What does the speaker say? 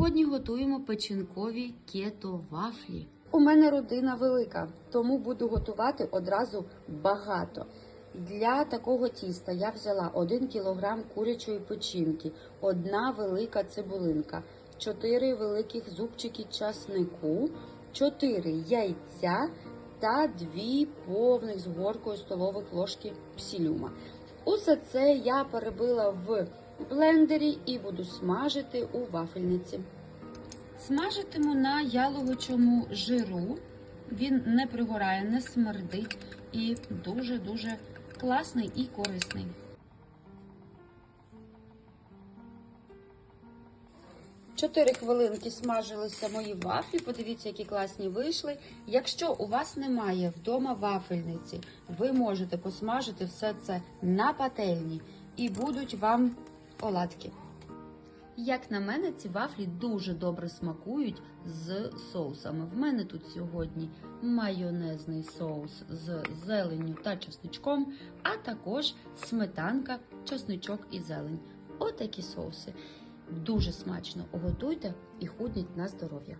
Сьогодні готуємо печінкові кето-вафлі. У мене родина велика, тому буду готувати одразу багато. Для такого тіста я взяла 1 кг курячої печінки, одна велика цибулинка, 4 великих зубчики часнику, 4 яйця та 2 повних з горкою столових ложки псілюма. Усе це я перебила в блендері і буду смажити у вафельниці. Смажитиму на яловичому жиру. Він не пригорає, не смердить і дуже-дуже класний і корисний. Чотири хвилинки смажилися мої вафлі. Подивіться, які класні вийшли. Якщо у вас немає вдома вафельниці, ви можете посмажити все це на пательні і будуть вам оладки. Як на мене, ці вафлі дуже добре смакують з соусами. В мене тут сьогодні майонезний соус з зеленню та чесничком, а також сметанка, чесничок і зелень. Отакі соуси. Дуже смачно готуйте і худніть на здоров'я.